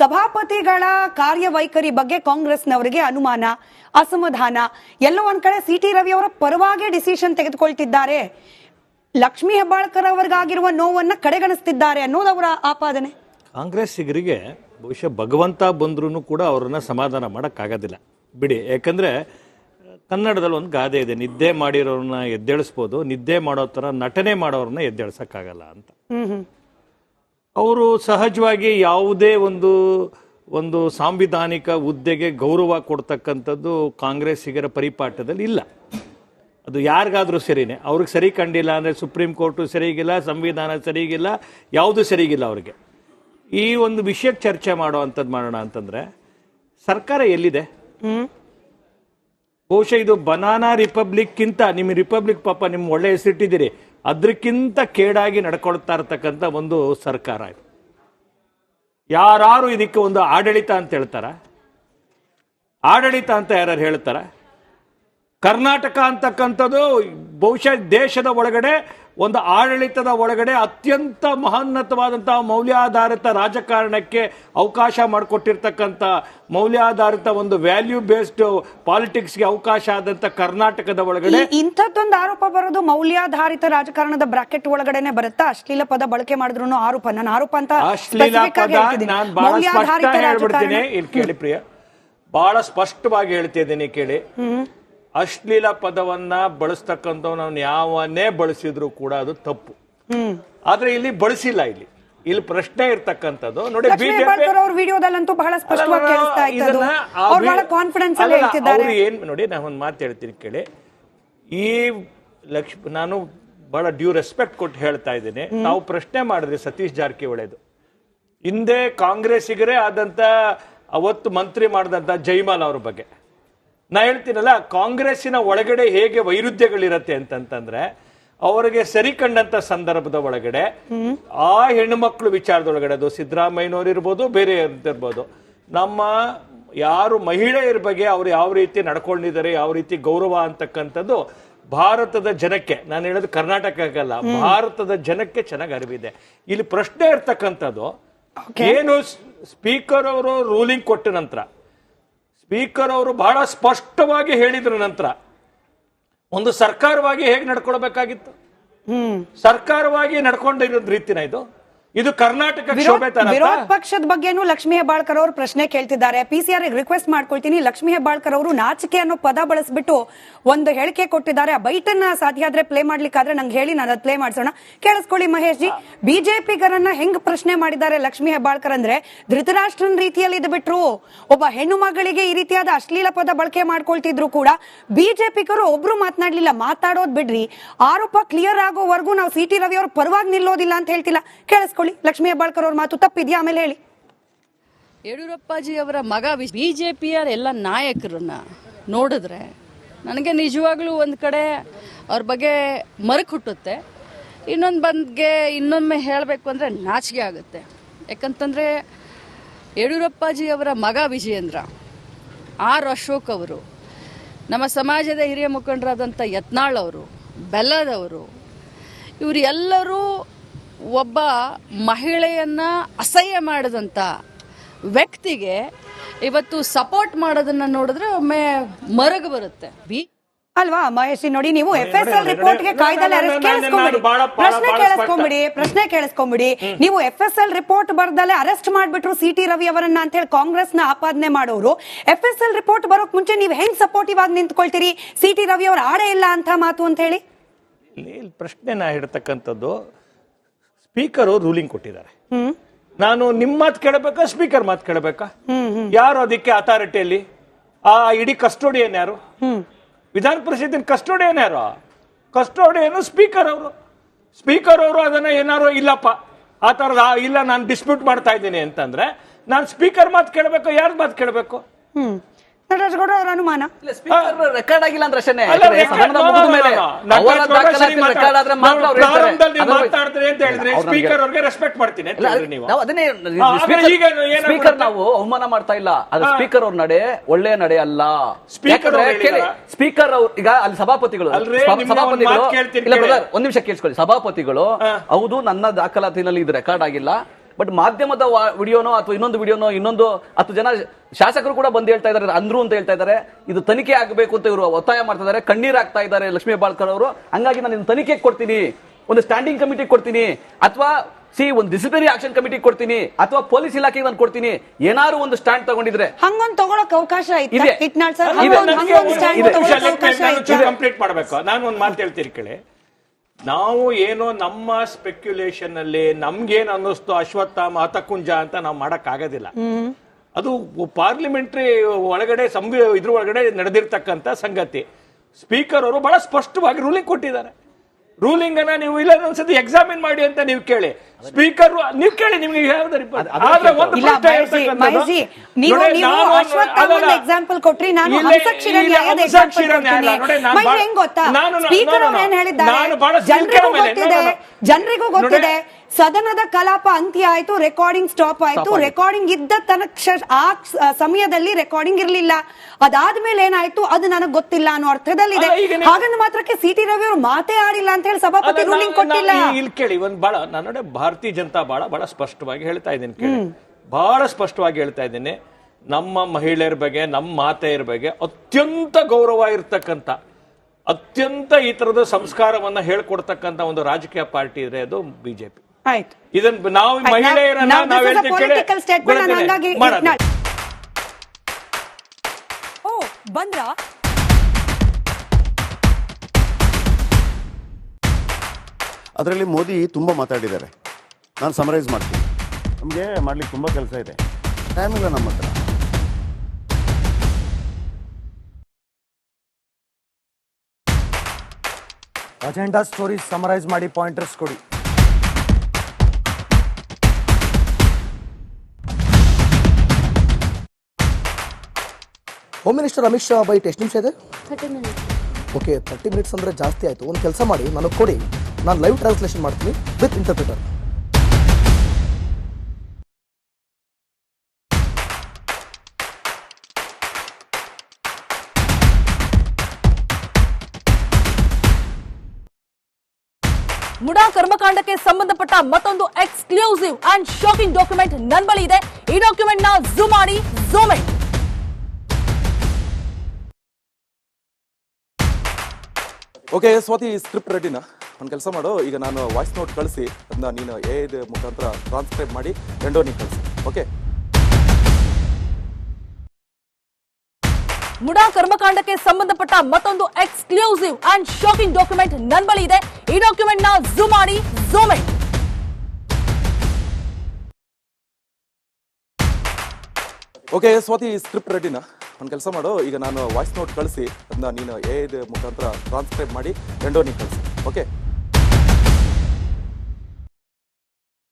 ಸಭಾಪತಿಗಳ ಕಾರ್ಯವೈಖರಿ ಬಗ್ಗೆ ಕಾಂಗ್ರೆಸ್ನವರಿಗೆ ಅನುಮಾನ ಅಸಮಾಧಾನ. ಎಲ್ಲ ಒಂದ್ ಕಡೆ ಸಿ ಟಿ ರವಿ ಅವರ ಪರವಾಗಿ ಡಿಸಿಷನ್ ತೆಗೆದುಕೊಳ್ತಿದ್ದಾರೆ. ಲಕ್ಷ್ಮೀ ಹೆಬ್ಬಾಳ್ಕರ್ ಅವರಿಗಾಗಿರುವ ನೋವನ್ನ ಕಡೆಗಣಿಸ್ತಿದ್ದಾರೆ ಅನ್ನೋದು ಅವರ ಆಪಾದನೆ. ಕಾಂಗ್ರೆಸ್ಸಿಗರಿಗೆ ಬಹುಶಃ ಭಗವಂತ ಬಂದ್ರೂ ಕೂಡ ಅವರನ್ನ ಸಮಾಧಾನ ಮಾಡೋಕ್ಕಾಗೋದಿಲ್ಲ. ಬಿಡಿ ಯಾಕಂದರೆ ಕನ್ನಡದಲ್ಲಿ ಒಂದು ಗಾದೆ ಇದೆ. ನಿದ್ದೆ ಮಾಡಿರೋರನ್ನ ಎದ್ದೇಳಿಸ್ಬೋದು ನಿದ್ದೆ ಮಾಡೋ ಥರ ನಟನೆ ಮಾಡೋರನ್ನ ಎದ್ದೇಳ್ಸೋಕ್ಕಾಗಲ್ಲ ಅಂತ. ಅವರು ಸಹಜವಾಗಿ ಯಾವುದೇ ಒಂದು ಒಂದು ಸಾಂವಿಧಾನಿಕ ಹುದ್ದೆಗೆ ಗೌರವ ಕೊಡ್ತಕ್ಕಂಥದ್ದು ಕಾಂಗ್ರೆಸ್ಸಿಗರ ಪರಿಪಾಠದಲ್ಲಿ ಇಲ್ಲ. ಅದು ಯಾರಿಗಾದರೂ ಸರಿನೇ. ಅವ್ರಿಗೆ ಸರಿ ಕಂಡಿಲ್ಲ ಅಂದರೆ ಸುಪ್ರೀಂ ಕೋರ್ಟು ಸರಿಗಿಲ್ಲ ಸಂವಿಧಾನ ಸರಿಗಿಲ್ಲ ಯಾವುದು ಸರಿಗಿಲ್ಲ ಅವ್ರಿಗೆ. ಈ ಒಂದು ವಿಷಯಕ್ಕೆ ಚರ್ಚೆ ಮಾಡೋ ಅಂಥದ್ದು ಮಾಡೋಣ ಅಂತಂದರೆ ಸರ್ಕಾರ ಎಲ್ಲಿದೆ? ಬಹುಶಃ ಇದು ಬನಾನಾ ರಿಪಬ್ಲಿಕ್ಕಿಂತ ನಿಮ್ಮ ರಿಪಬ್ಲಿಕ್ ಪಾಪ ನಿಮ್ಮ ಒಳ್ಳೆ ಹೆಸರಿಟ್ಟಿದ್ದೀರಿ. ಅದಕ್ಕಿಂತ ಕೇಡಾಗಿ ನಡ್ಕೊಳ್ತಾ ಇರ್ತಕ್ಕಂಥ ಒಂದು ಸರ್ಕಾರ ಇದು. ಯಾರು ಇದಕ್ಕೆ ಒಂದು ಆಡಳಿತ ಅಂತ ಹೇಳ್ತಾರ? ಆಡಳಿತ ಅಂತ ಯಾರು ಹೇಳ್ತಾರ? ಕರ್ನಾಟಕ ಅಂತಕ್ಕಂಥದ್ದು ಬಹುಶಃ ದೇಶದ ಒಳಗಡೆ ಒಂದು ಆಡಳಿತದ ಒಳಗಡೆ ಅತ್ಯಂತ ಮಹೋನ್ನತವಾದಂತಹ ಮೌಲ್ಯಾಧಾರಿತ ರಾಜಕಾರಣಕ್ಕೆ ಅವಕಾಶ ಮಾಡಿಕೊಟ್ಟಿರ್ತಕ್ಕಂಥ ಮೌಲ್ಯಾಧಾರಿತ ಒಂದು ವ್ಯಾಲ್ಯೂ ಬೇಸ್ಡ್ ಪಾಲಿಟಿಕ್ಸ್ಗೆ ಅವಕಾಶ ಆದಂಥ ಕರ್ನಾಟಕದ ಒಳಗಡೆ ಇಂಥದ್ದೊಂದು ಆರೋಪ ಬರೋದು ಮೌಲ್ಯಾಧಾರಿತ ರಾಜಕಾರಣದ ಬ್ರಾಕೆಟ್ ಒಳಗಡೆನೆ ಬರುತ್ತಾ? ಅಶ್ಲೀಲ ಪದ ಬಳಕೆ ಮಾಡಿದ್ರು ಆರೋಪ. ನಾನು ಆರೋಪ ಅಂತ ಅಶ್ಲೀಲ ಪದ ನಾನು ಬಹಳ ಸ್ಪಷ್ಟ ಹೇಳ್ಬಿಡ್ತೀನಿ. ಇಲ್ಲಿ ಕೇಳಿ ಪ್ರಿಯ. ಬಹಳ ಸ್ಪಷ್ಟವಾಗಿ ಹೇಳ್ತಿದ್ದೀನಿ ಕೇಳಿ. ಅಶ್ಲೀಲ ಪದವನ್ನ ಬಳಸ್ತಕ್ಕಂಥವ್ನು ಯಾವನ್ನೇ ಬಳಸಿದ್ರು ಕೂಡ ಅದು ತಪ್ಪು. ಆದ್ರೆ ಇಲ್ಲಿ ಬಳಸಿಲ್ಲ ಇಲ್ಲಿ. ಇಲ್ಲಿ ಪ್ರಶ್ನೆ ಇರ್ತಕ್ಕಂಥದ್ದು. ನೋಡಿ ಬಿಜೆಪಿ ವಿಡಿಯೋದಲ್ಲಂತೂ ಬಹಳ ಸ್ಪಷ್ಟವಾಗಿ ಕಾನ್ಫಿಡೆನ್ಸ್ ಅವ್ರು ಏನ್ ನೋಡಿ ನಾನು ಒಂದು ಮಾತು ಹೇಳ್ತೀನಿ ಕೇಳಿ. ಈ ಲಕ್ಷ್ಮ ನಾನು ಬಹಳ ಡ್ಯೂ ರೆಸ್ಪೆಕ್ಟ್ ಕೊಟ್ಟು ಹೇಳ್ತಾ ಇದ್ದೀನಿ. ನಾವು ಪ್ರಶ್ನೆ ಮಾಡಿದ್ರಿ ಸತೀಶ್ ಜಾರಕಿಹೊಳಿದು. ಹಿಂದೆ ಕಾಂಗ್ರೆಸ್ಸಿಗರೇ ಆದಂತ ಅವತ್ತು ಮಂತ್ರಿ ಮಾಡಿದಂತ ಜೈಮಾಲ್ ಅವ್ರ ಬಗ್ಗೆ. ನಾ ಹೇಳ್ತೀನಲ್ಲ ಕಾಂಗ್ರೆಸ್ಸಿನ ಒಳಗಡೆ ಹೇಗೆ ವೈರುಧ್ಯಗಳಿರತ್ತೆ ಅಂತಂತಂದ್ರೆ ಅವರಿಗೆ ಸರಿ ಕಂಡಂತ ಸಂದರ್ಭದ ಒಳಗಡೆ ಆ ಹೆಣ್ಣುಮಕ್ಳು ವಿಚಾರದೊಳಗಡೆ ಅದು ಸಿದ್ದರಾಮಯ್ಯನವ್ರು ಇರ್ಬೋದು ಬೇರೆ ಇರ್ಬೋದು ನಮ್ಮ ಯಾರು ಮಹಿಳೆಯರ ಬಗ್ಗೆ ಅವ್ರು ಯಾವ ರೀತಿ ನಡ್ಕೊಂಡಿದ್ದಾರೆ ಯಾವ ರೀತಿ ಗೌರವ ಅಂತಕ್ಕಂಥದ್ದು ಭಾರತದ ಜನಕ್ಕೆ ನಾನು ಹೇಳೋದು ಕರ್ನಾಟಕಕ್ಕಲ್ಲ ಭಾರತದ ಜನಕ್ಕೆ ಚೆನ್ನಾಗಿ ಅರಿವಿದೆ. ಇಲ್ಲಿ ಪ್ರಶ್ನೆ ಇರ್ತಕ್ಕಂಥದ್ದು ಏನು ಸ್ಪೀಕರ್ ಅವರು ರೂಲಿಂಗ್ ಕೊಟ್ಟ ನಂತರ ಸ್ಪೀಕರ್ ಅವರು ಬಹಳ ಸ್ಪಷ್ಟವಾಗಿ ಹೇಳಿದ್ರ ನಂತರ. ಒಂದು ಸರ್ಕಾರವಾಗಿ ಹೇಗೆ ನಡ್ಕೊಳ್ಬೇಕಾಗಿತ್ತು? ಸರ್ಕಾರವಾಗಿ ನಡ್ಕೊಂಡಿರೋ ರೀತಿನ ಇದು. ಇದು ಕರ್ನಾಟಕ ವಿರೋಧ ಪಕ್ಷದ ಬಗ್ಗೆನೂ ಲಕ್ಷ್ಮೀ ಹೆಬ್ಬಾಳ್ಕರ್ ಅವರು ಪ್ರಶ್ನೆ ಕೇಳ್ತಿದ್ದಾರೆ. ಪಿ ಸಿ ಆರ್ ರಿಕ್ವೆಸ್ಟ್ ಮಾಡ್ಕೊಳ್ತೀನಿ. ಲಕ್ಷ್ಮಿ ಹೆಬ್ಬಾಳ್ಕರ್ ಅವರು ನಾಚಿಕೆ ಅನ್ನೋ ಪದ ಬಳಸ್ಬಿಟ್ಟು ಒಂದು ಹೇಳಿಕೆ ಕೊಟ್ಟಿದ್ದಾರೆ. ಆ ಅನ್ನ ಸಾಧ್ಯ ಆದ್ರೆ ಪ್ಲೇ ಮಾಡ್ಲಿಕ್ಕಾದ್ರೆ ನಂಗೆ ಹೇಳಿ ನಾನು ಅದು ಪ್ಲೇ ಮಾಡಿಸೋಣ. ಕೇಳಿಸ್ಕೊಳ್ಳಿ ಮಹೇಶ್ ಜಿ. ಬಿಜೆಪಿಗರನ್ನ ಹೆಂಗ್ ಪ್ರಶ್ನೆ ಮಾಡಿದ್ದಾರೆ ಲಕ್ಷ್ಮಿ ಹೆಬ್ಬಾಳ್ಕರ್ ಅಂದ್ರೆ ಧೃತರಾಷ್ಟ್ರನ್ ರೀತಿಯಲ್ಲಿ ಇದು ಬಿಟ್ರು. ಒಬ್ಬ ಹೆಣ್ಣು ಮಗಳಿಗೆ ಈ ರೀತಿಯಾದ ಅಶ್ಲೀಲ ಪದ ಬಳಕೆ ಮಾಡ್ಕೊಳ್ತಿದ್ರು ಕೂಡ ಬಿಜೆಪಿಗರು ಒಬ್ರು ಮಾತನಾಡ್ಲಿಲ್ಲ. ಮಾತಾಡೋದ್ ಬಿಡ್ರಿ. ಆರೋಪ ಕ್ಲಿಯರ್ ಆಗೋವರೆಗೂ ನಾವು ಸಿ ಟಿ ರವಿ ಅವ್ರ ಪರವಾಗಿ ನಿಲ್ಲೋದಿಲ್ಲ ಅಂತ ಹೇಳ್ತಿಲ್ಲ. ಕೇಳಿಸ್ಕೊಳ್ಳಿ. ಲಕ್ಷ್ಮೀ ಹೆಬ್ಬಾಳ್ಕರ್ ಅವ್ರ ಮಾತು ತಪ್ಪಿದ್ಯಾ? ಆಮೇಲೆ ಹೇಳಿ. ಯಡಿಯೂರಪ್ಪಾಜಿಯವರ ಮಗ ಬಿಜೆಪಿಯ ಎಲ್ಲ ನಾಯಕರನ್ನ ನೋಡಿದ್ರೆ ನನಗೆ ನಿಜವಾಗ್ಲೂ ಒಂದು ಕಡೆ ಅವ್ರ ಬಗ್ಗೆ ಮರಕ್ ಹುಟ್ಟುತ್ತೆ. ಇನ್ನೊಂದು ಬಂದ್ಗೆ ಇನ್ನೊಮ್ಮೆ ಹೇಳಬೇಕು ಅಂದರೆ ನಾಚಿಕೆ ಆಗುತ್ತೆ. ಯಾಕಂತಂದರೆ ಯಡಿಯೂರಪ್ಪಾಜಿಯವರ ಮಗ ವಿಜಯೇಂದ್ರ, ಆರ್ ಅಶೋಕ್ ಅವರು, ನಮ್ಮ ಸಮಾಜದ ಹಿರಿಯ ಮುಖಂಡರಾದಂಥ ಯತ್ನಾಳ್ ಅವರು ಬೆಲ್ಲದವರು ಇವರು ಎಲ್ಲರೂ ಒಬ್ಬ ಮಹಿಳೆಯನ್ನ ಅಸಹ್ಯ ಮಾಡಿದಂಥ ವ್ಯಕ್ತಿಗೆ ಇವತ್ತು ಸಪೋರ್ಟ್ ಮಾಡೋದನ್ನ ನೋಡಿದ್ರೆ ಒಮ್ಮೆ ಮರಗ ಬರುತ್ತೆ. ಬಿ ಅಲ್ವಾ ಮಹೇಶಿ ನೋಡಿ ನೀವು ಎಫ್ ಎಸ್ ಎಲ್ ರಿಪೋರ್ಟ್ಗೆ ಕಾಯ್ದಲ್ಲಿ ಅರೆಸ್ಟ್ ಕೇಳಿಸ್ಕೊಂಬಿಡಿ. ಪ್ರಶ್ನೆ ಕೇಳಿಸ್ಕೊಂಬಿಡಿ ಪ್ರಶ್ನೆ ಕೇಳಿಸ್ಕೊಂಬಿಡಿ. ನೀವು ಎಫ್ ಎಸ್ ಎಲ್ ರಿಪೋರ್ಟ್ ಬರ್ದಲ್ಲಿ ಅರೆಸ್ಟ್ ಮಾಡ್ಬಿಟ್ರು ಸಿ ಟಿ ರವಿ ಅವರನ್ನ ಅಂತ ಹೇಳಿ ಕಾಂಗ್ರೆಸ್ನ ಆಪಾದನೆ ಮಾಡೋರು. ಎಫ್ ಎಸ್ ಎಲ್ ರಿಪೋರ್ಟ್ ಬರೋಕ್ ಮುಂಚೆ ನೀವು ಹೆಂಗ್ ಸಪೋರ್ಟಿವ್ ಆಗಿ ನಿಂತ್ಕೊಳ್ತೀರಿ? ಸಿ ಟಿ ರವಿ ಅವ್ರ ಆಡೇ ಇಲ್ಲ ಅಂತ ಮಾತು ಅಂತ ಹೇಳಿ. ಪ್ರಶ್ನೆ ನಾ ಹೇಳ್ತಕ್ಕಂಥದ್ದು ಸ್ಪೀಕರ್ ರೂಲಿಂಗ್ ಕೊಟ್ಟಿದ್ದಾರೆ. ನಾನು ನಿಮ್ಮ ಮಾತು ಕೇಳಬೇಕಾ ಸ್ಪೀಕರ್ ಮಾತು ಕೇಳಬೇಕಾ? ಯಾರು ಅದಕ್ಕೆ ಅಥಾರಿಟಿಯಲ್ಲಿ ಆ ಇಡೀ ಕಸ್ಟೋಡಿಯನ್ ಯಾರು? ವಿಧಾನ ಪರಿಷತ್ತಿನ ಕಸ್ಟೋಡಿಯನ್ ಯಾರು? ಕಸ್ಟೋಡಿಯನ್ ಸ್ಪೀಕರ್ ಅವರು. ಸ್ಪೀಕರ್ ಅವರು ಅದನ್ನ ಏನಾರು ಇಲ್ಲಪ್ಪ. ಆ ಥರದ ಇಲ್ಲ ನಾನು ಡಿಸ್ಪ್ಯೂಟ್ ಮಾಡ್ತಾ ಇದ್ದೀನಿ ಅಂತಂದ್ರೆ ನಾನು ಸ್ಪೀಕರ್ ಮಾತು ಕೇಳಬೇಕು ಯಾರ ಮಾತು ಕೇಳಬೇಕು? ನಟರಾಜಗೌಡ ಅವ್ರ ಅನುಮಾನ. ಸ್ಪೀಕರ್ ರೆಕಾರ್ಡ್ ಆಗಿಲ್ಲ ಅಂದ್ರೆ ಅಷ್ಟೇ. ಸ್ಪೀಕರ್ ಅವ್ರಿಗೆ ರೆಸ್ಪೆಕ್ಟ್ ಮಾಡ್ತೀನಿ ಅಂತ ನೀವು. ಅದನ್ನೇ? ಸ್ಪೀಕರ್ ನಾವು ಅವಮಾನ ಮಾಡ್ತಾ ಇಲ್ಲ. ಅದು. ಸ್ಪೀಕರ್ ಅವ್ರ ನಡೆ ಒಳ್ಳೆಯ ನಡೆ ಅಲ್ಲ. ಸ್ಪೀಕರ್ ಸ್ಪೀಕರ್ ಅವ್ರು ಈಗ ಅಲ್ಲಿ ಸಭಾಪತಿಗಳು ಸಭಾಪತಿಗಳು ಇಲ್ಲ ಬ್ರದರ್ ಒಂದ್ ನಿಮಿಷ ಕೇಳಿಸ್ಕೊಳ್ಳಿ. ಸಭಾಪತಿಗಳು ಹೌದು ನನ್ನ ದಾಖಲಾತಿನಲ್ಲಿ ಇದು ರೆಕಾರ್ಡ್ ಆಗಿಲ್ಲ. ಬಟ್ ಮಾಧ್ಯಮದ ವಿಡಿಯೋನೋ ಅಥವಾ ಇನ್ನೊಂದು ವಿಡಿಯೋನೋ ಇನ್ನೊಂದು ಹತ್ತು ಜನ ಶಾಸಕರು ಕೂಡ ಬಂದು ಹೇಳ್ತಾ ಇದ್ದಾರೆ ಅಂದ್ರು ಅಂತ ಹೇಳ್ತಾ ಇದ್ದಾರೆ. ಇದು ತನಿಖೆ ಆಗಬೇಕು ಅಂತ ಇವರು ಒತ್ತಾಯ ಮಾಡ್ತಾ ಇದ್ದಾರೆ. ಕಣ್ಣೀರಾಗ್ತಾ ಇದ್ದಾರೆ ಲಕ್ಷ್ಮೀ ಬಾಳ್ಕರ್ ಅವರು. ಹಂಗಾಗಿ ನಾನು ಇದನ್ನ ತನಿಖೆ ಕೊಡ್ತೀನಿ. ಒಂದು ಸ್ಟ್ಯಾಂಡಿಂಗ್ ಕಮಿಟಿ ಕೊಡ್ತೀನಿ. ಅಥವಾ ಸಿ ಒಂದು ಡಿಸಿಪ್ಲಿನರಿ ಆಕ್ಷನ್ ಕಮಿಟಿ ಕೊಡ್ತೀನಿ. ಅಥವಾ ಪೊಲೀಸ್ ಇಲಾಖೆಗೆ ನಾನು ಕೊಡ್ತೀನಿ. ಏನಾದ್ರು ಒಂದು ಸ್ಟ್ಯಾಂಡ್ ತಗೊಂಡಿದ್ರೆ. ಹಂಗೊಂದು ತಗೊಳಕ್ ಅವಕಾಶ ಕಂಪ್ಲೀಟ್ ಮಾಡ್ಬೇಕು. ನಾನು ಒಂದು ಮಾತು ಹೇಳ್ತೀನಿ ಕೇಳಿ. ನಾವು ಏನೋ ನಮ್ಮ ಸ್ಪೆಕ್ಯುಲೇಷನ್ ಅಲ್ಲಿ ನಮ್ಗೇನ್ ಅನ್ನಿಸ್ತು ಅಶ್ವತ್ಥಾಮ ಹತಕುಂಜ ಅಂತ ನಾವು ಮಾಡಕ್ ಆಗೋದಿಲ್ಲ ಅದು ಪಾರ್ಲಿಮೆಂಟ್ರಿ ಒಳಗಡೆ ಸಂವಿ, ಇದ್ರ ಒಳಗಡೆ ನಡೆದಿರ್ತಕ್ಕಂಥ ಸಂಗತಿ. ಸ್ಪೀಕರ್ ಅವರು ಬಹಳ ಸ್ಪಷ್ಟವಾಗಿ ರೂಲಿಂಗ್ ಕೊಟ್ಟಿದ್ದಾರೆ. ರೂಲಿಂಗ್ ಅನ್ನ ನೀವು ಇಲ್ಲ ಒಂದ್ಸತಿ ಎಕ್ಸಾಮಿನ್ ಮಾಡಿ ಅಂತ ನೀವು ಕೇಳಿ. ಸ್ಪೀಕರ್ ನೀವು ಕೇಳಿ ನಿಮ್ಗೆ. ಆದ್ರೆ ಒಂದು ಎಕ್ಸಾಂಪಲ್ ಕೊಟ್ರಿ ನಾನು ಹೆಂಗ್ ಗೊತ್ತಾ? ನಾನು- ಸ್ಪೀಕರ್ ನಾನು- ಅವ್ರು ಏನ್ ಹೇಳಿದ್ದಾರೆ? ನಾನು ಬಹಳ ಜನರಿಗೂ ಮೇಲೆ- ಗೊತ್ತಿದೆ ಜನರಿಗೂ ಗೊತ್ತಿದೆ. ನೋಡಿ. ಸದನದ ಕಲಾಪ ಅಂತ್ಯ ಆಯ್ತು ರೆಕಾರ್ಡಿಂಗ್ ಸ್ಟಾಪ್ ಆಯ್ತು. ರೆಕಾರ್ಡಿಂಗ್ ಇದ್ದ ತನಕ ಆ ಸಮಯದಲ್ಲಿ ರೆಕಾರ್ಡಿಂಗ್ ಇರ್ಲಿಲ್ಲ. ಅದಾದ್ಮೇಲೆ ಏನಾಯ್ತು? ಅದು ನನಗೆ ಗೊತ್ತಿಲ್ಲ ಅನ್ನೋ ಅರ್ಥದಲ್ಲಿದೆ. ಹಾಗಂದ ಮಾತ್ರಕ್ಕೆ ಸಿ ಟಿ ರವಿ ಅವರು ಮಾತೇ ಆಡಿಲ್ಲ ಅಂತ ಹೇಳಿ ಸಭಾಪತಿ ರೂಲಿಂಗ್ ಕೊಟ್ಟಿಲ್ಲ. ಇಲ್ಲಿ ಕೇಳಿ ಒಂದ್ ಬಹಳ ನಾನು ಭಾರತೀಯ ಜನತಾ ಬಹಳ ಬಹಳ ಸ್ಪಷ್ಟವಾಗಿ ಹೇಳ್ತಾ ಇದ್ದೀನಿ ಕೇಳಿ. ಬಹಳ ಸ್ಪಷ್ಟವಾಗಿ ಹೇಳ್ತಾ ಇದ್ದೀನಿ. ನಮ್ಮ ಮಹಿಳೆಯರ ಬಗ್ಗೆ ನಮ್ಮ ಮಾತೆಯರ ಬಗ್ಗೆ ಅತ್ಯಂತ ಗೌರವ ಇರ್ತಕ್ಕಂಥ ಅತ್ಯಂತ ಈ ತರದ ಸಂಸ್ಕಾರವನ್ನ ಹೇಳ್ಕೊಡ್ತಕ್ಕಂಥ ಒಂದು ರಾಜಕೀಯ ಪಾರ್ಟಿ ಇದ್ರೆ ಅದು ಬಿಜೆಪಿ. ಆಯ್ತು. ಇದನ್ನ ನಾವು ಮಹಿಳೆಯರನ್ನ ನಾವು- ಹೇಳ್ತೀವಿ. ಓ ಬಂದ್ರ? ಅದರಲ್ಲಿ ಮೋದಿ ತುಂಬಾ ಮಾತಾಡಿದ್ದಾರೆ. ನಾನು ಸಮರೈಸ್ ಮಾಡ್ತೀನಿ. ನಮಗೆ ಮಾಡ್ಲಿಕ್ಕೆ ತುಂಬಾ ಕೆಲಸ ಇದೆ. ಟೈಮ್ ಇಲ್ಲ ನಮ್ಮ ಹತ್ರ. ಅಜೆಂಡಾ ಸ್ಟೋರಿ ಸಮರೈಸ್ ಮಾಡಿ ಪಾಯಿಂಟರ್ಸ್ ಕೊಡಿ. Home minister Amit Shah byte ಎಷ್ಟು ನಿಮಿಷ ಇದೆ? ಓಕೆ ತರ್ಟಿ ಮಿನಿಟ್ಸ್ ಅಂದರೆ ಜಾಸ್ತಿ ಆಯಿತು. ಒಂದು ಕೆಲಸ ಮಾಡಿ ನನಗೆ ಕೊಡಿ. ನಾನು ಲೈವ್ ಟ್ರಾನ್ಸ್ಲೇಷನ್ ಮಾಡ್ತೀನಿ ವಿತ್ ಇಂಟರ್ಪ್ರಿಟರ್ ಮುಡಾ ಕರ್ಮಕಾಂಡಕ್ಕೆ ಸಂಬಂಧಪಟ್ಟ ಮತ್ತೊಂದು ಎಕ್ಸ್ಕ್ಲೂಸಿವ್ ಅಂಡ್ ಶಾಕಿಂಗ್ ಡಾಕ್ಯುಮೆಂಟ್ ನನ್ನ ಬಳಿ ಇದೆ. ಈ ಡಾಕ್ಯುಮೆಂಟ್ನ ಝೂಮ್ ಮಾಡಿ ಝೂಮ್ ಓಕೆ ಸ್ವಾತಿ ಸ್ಕ್ರಿಪ್ಟ್ ರೆಡಿನಾ ಒಂದು ಕೆಲಸ ಮಾಡು. ಈಗ ನಾನು ವಾಯ್ಸ್ ನೋಟ್ ಕಳಿಸಿ ಅದನ್ನ ನೀನು ಎ ಮುಖಾಂತರ ಟ್ರಾನ್ಸ್ಕ್ರೈಬ್ ಮಾಡಿ ರೆಂಡೋ ನೀನು ಕಳಿಸಿ. ಓಕೆ ಮುಡಾ ಕರ್ಮಕಾಂಡಕ್ಕೆ ಸಂಬಂಧಪಟ್ಟ ಮತ್ತೊಂದು ಎಕ್ಸ್ಕ್ಲೂಸಿವ್ ಅಂಡ್ ಶಾಕಿಂಗ್ ಡಾಕ್ಯುಮೆಂಟ್ ನನ್ನ ಬಳಿ ಇದೆ. ಈ ಡಾಕ್ಯುಮೆಂಟ್ನ ಝೂಮ್ ಮಾಡಿ ಝೂಮ್ ಓಕೆ ಸ್ವಾತಿ ಸ್ಕ್ರಿಪ್ಟ್ ರೆಡಿನಾ ಒಂದು ಕೆಲಸ ಮಾಡು, ಈಗ ನಾನು ವಾಯ್ಸ್ ನೋಟ್ ಕಳಿಸಿ ಅದನ್ನ ನೀನು ಎ ಮುಖಾಂತರ ಟ್ರಾನ್ಸ್ಕ್ರೈಬ್ ಮಾಡಿ ಎಂಡೋನಿಗೆ ಕಳಿಸಿ. ಓಕೆ